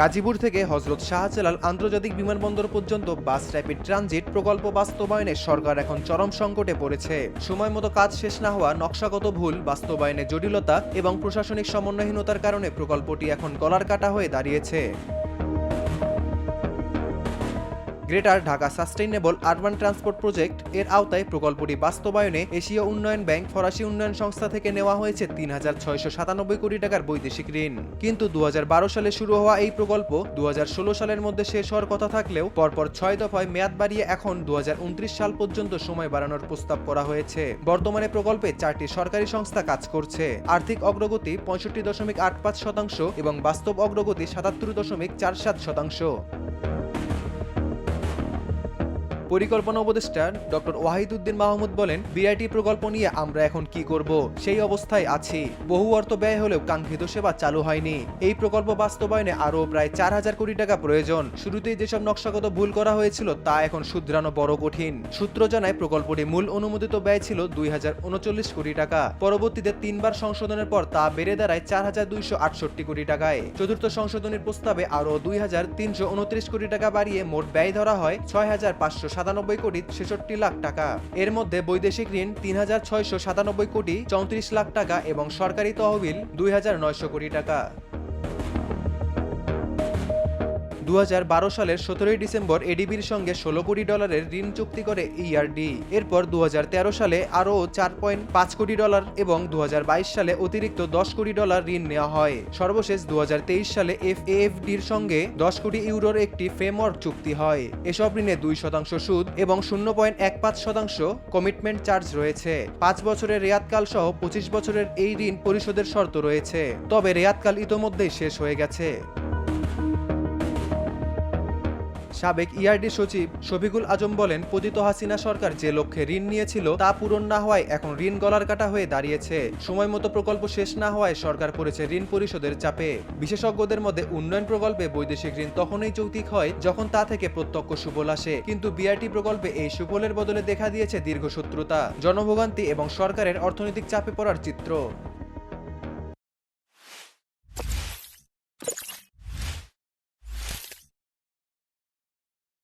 গাজীপুর থেকে হজরত শাহজালাল আন্তর্জাতিক বিমানবন্দর পর্যন্ত বাস র্যাপিড ট্রানজিট প্রকল্প বাস্তবায়নে সরকার এখন চরম সংকটে পড়েছে। সময় মতো কাজ শেষ না হওয়া নকশাগত ভুল, বাস্তবায়নে জটিলতা এবং প্রশাসনিক সমন্বয়হীনতার কারণে প্রকল্পটি এখন গলার কাটা হয়ে দাঁড়িয়েছে। Greater Dhaka sustainable urban transport project এর আওতায় প্রকল্পটি বাস্তবায়নে এশীয় উন্নয়ন ব্যাংক, ফরাসি উন্নয়ন সংস্থা থেকে নেওয়া হয়েছে তিন হাজার ছয়শো সাতানব্বই কোটি টাকার বৈদেশিক ঋণ। কিন্তু দু হাজার বারো সালে শুরু হওয়া এই প্রকল্প দু হাজার ষোলো সালের মধ্যে শেষ হওয়ার কথা থাকলেও পরপর ছয় দফায় মেয়াদ বাড়িয়ে এখন দু হাজার উনত্রিশ সাল পর্যন্ত সময় বাড়ানোর প্রস্তাব করা হয়েছে। বর্তমানে প্রকল্পে চারটি সরকারি সংস্থা কাজ করছে। আর্থিক অগ্রগতি পঁয়ষট্টি দশমিক আট পাঁচ শতাংশ এবং বাস্তব অগ্রগতি সাতাত্তর দশমিক চার সাত শতাংশ। পরিকল্পনা উপদেষ্টা ডক্টর ওয়াহিদুদ্দিন মাহমুদ বলেন, বিআইটি প্রকল্প নিয়ে আমরা এখন কি করব? সেই অবস্থায় আছি। বহু অর্থ ব্যয় হলেও কাঙ্ক্ষিত সেবা চালু হয়নি। এই প্রকল্প বাস্তবায়নে আরও প্রায় চার হাজার কোটি টাকা প্রয়োজন। শুরুতেই যেসব নকশাগত ভুল করা হয়েছিল, তা এখন শুধরানো বড় কঠিন। সূত্র জানায়, প্রকল্পটি মূল অনুমোদিত ব্যয় ছিল দুই হাজার উনচল্লিশ কোটি টাকা। পরবর্তীতে তিনবার সংশোধনের পর তা বেড়ে দাঁড়ায় চার হাজার দুইশো আটষট্টি কোটি টাকায়। চতুর্থ সংশোধনের প্রস্তাবে আরও দুই হাজার তিনশো উনত্রিশ কোটি টাকা বাড়িয়ে মোট ব্যয় ধরা হয় ছয় হাজার পাঁচশো সাতানব্বই কোটি ছেষট্টি লাখ টাকা। এর মধ্যে বৈদেশিক ঋণ তিন হাজার ছয়শো সাতানব্বই কোটি, চৌত্রিশ লাখ টাকা এবং সরকারি তহবিল দুই হাজার নয়শো কোটি টাকা। দু হাজার বারো সালের সতেরোই ডিসেম্বর এডিবির সঙ্গে ষোলো কোটি ডলারের ঋণ চুক্তি করে ইআরডি এরপর দু হাজার তেরো সালে আরও চার পয়েন্ট পাঁচ কোটি ডলার এবং দু হাজার বাইশ সালে অতিরিক্ত দশ কোটি ডলার ঋণ নেওয়া হয়। সর্বশেষ দু হাজার তেইশ সালে এফ এর সঙ্গে দশ কোটি ইউরোর একটি ফ্রেমওয়ার্ক চুক্তি হয়। এসব ঋণে দুই শতাংশ সুদ এবং শূন্য পয়েন্ট এক পাঁচ শতাংশ কমিটমেন্ট চার্জ রয়েছে। পাঁচ বছরের রেয়াতকাল সহ পঁচিশ বছরের এই ঋণ পরিশোধের শর্ত রয়েছে। তবে রেয়াতকাল ইতোমধ্যেই শেষ হয়ে গেছে। সাবেক ইআরডি সচিব শফিকুল আজম বলেন, পতিত হাসিনা সরকার যে লক্ষ্যে ঋণ নিয়েছিল তা পূরণ না হওয়ায় এখন ঋণ গলার কাটা হয়ে দাঁড়িয়েছে। সময় মতো প্রকল্প শেষ না হওয়ায় সরকার পড়েছে ঋণ পরিশোধের চাপে। বিশেষজ্ঞদের মধ্যে উন্নয়ন প্রকল্পে বৈদেশিক ঋণ তখনই যৌক্তিক হয় যখন তা থেকে প্রত্যক্ষ সুফল আসে। কিন্তু বিআরটি প্রকল্পে এই সুফলের বদলে দেখা দিয়েছে দীর্ঘ শত্রুতা, জনভোগান্তি এবং সরকারের অর্থনৈতিক চাপে পড়ার চিত্র।